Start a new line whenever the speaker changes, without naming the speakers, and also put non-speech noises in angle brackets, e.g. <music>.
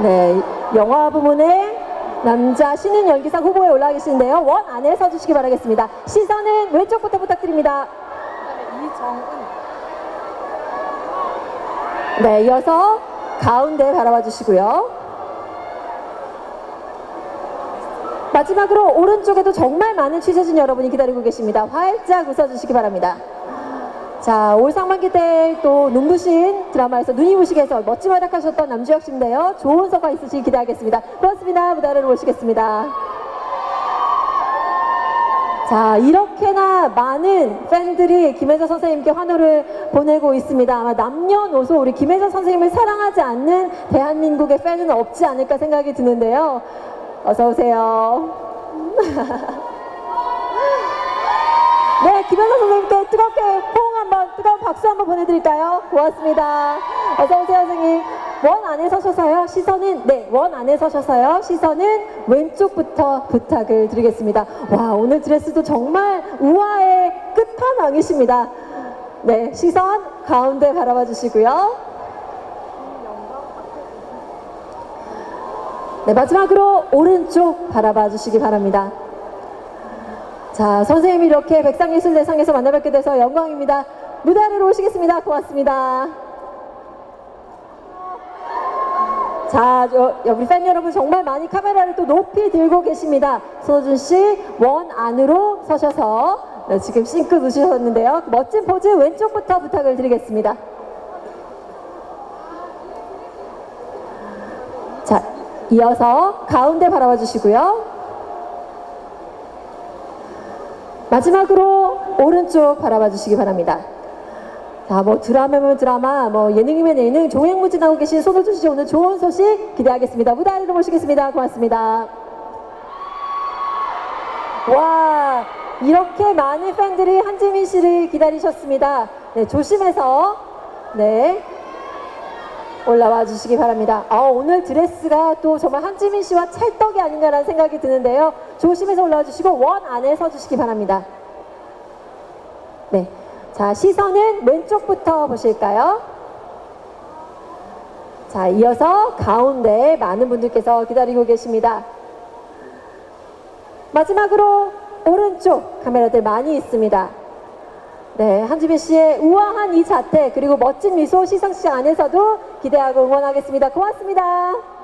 네, 영화 부문의 남자 신인 연기상 후보에 올라와 계시는데요. 원 안에 서주시기 바라겠습니다. 시선은 왼쪽부터 부탁드립니다. 네, 이어서 가운데 바라봐 주시고요. 마지막으로 오른쪽에도 정말 많은 취재진 여러분이 기다리고 계십니다. 활짝 웃어주시기 바랍니다. 자, 올 상반기 때 또 눈부신 드라마에서 눈이 부시게 해서 멋진 활약하셨던 남주혁 씨인데요. 좋은 성과 있으시길 기대하겠습니다. 고맙습니다. 무대 아래로 모시겠습니다. 자, 이렇게나 많은 팬들이 김혜자 선생님께 환호를 보내고 있습니다. 아마 남녀노소 우리 김혜자 선생님을 사랑하지 않는 대한민국의 팬은 없지 않을까 생각이 드는데요. 어서 오세요. <laughs> 네, 김현석 선생님께 뜨겁게 호응 한번, 뜨거운 박수 한번 보내드릴까요? 고맙습니다. 어서 오세요, 선생님. 원 안에 서셔서요. 시선은, 네, 원 안에 서셔서요. 시선은 왼쪽부터 부탁을 드리겠습니다. 와, 오늘 드레스도 정말 우아의 끝판왕이십니다. 네, 시선 가운데 바라봐 주시고요. 네, 마지막으로 오른쪽 바라봐 주시기 바랍니다. 자, 선생님이 이렇게 백상예술대상에서 만나뵙게 돼서 영광입니다. 무대 아래로 오시겠습니다. 고맙습니다. 자, 저, 우리 팬 여러분 정말 많이 카메라를 또 높이 들고 계십니다. 손호준 씨, 원 안으로 서셔서 네, 지금 싱크 누시셨는데요. 멋진 포즈 왼쪽부터 부탁을 드리겠습니다. 자, 이어서 가운데 바라봐 주시고요. 마지막으로 오른쪽 바라봐 주시기 바랍니다. 자, 뭐 드라마면 드라마, 뭐 예능이면 예능, 종횡무진 하고 계신 손호준 씨 오늘 좋은 소식 기대하겠습니다. 무대 아래로 모시겠습니다. 고맙습니다. 와, 이렇게 많은 팬들이 한지민 씨를 기다리셨습니다. 네, 조심해서 네 올라와 주시기 바랍니다. 아, 오늘 드레스가 또 정말 한지민 씨와 찰떡이 아닌가라는 생각이 드는데요. 조심해서 올라와 주시고 원 안에 서 주시기 바랍니다. 네. 자, 시선은 왼쪽부터 보실까요? 자, 이어서 가운데 많은 분들께서 기다리고 계십니다. 마지막으로 오른쪽 카메라들 많이 있습니다. 네, 한지민 씨의 우아한 이 자태 그리고 멋진 미소 시상식 안에서도 기대하고 응원하겠습니다. 고맙습니다.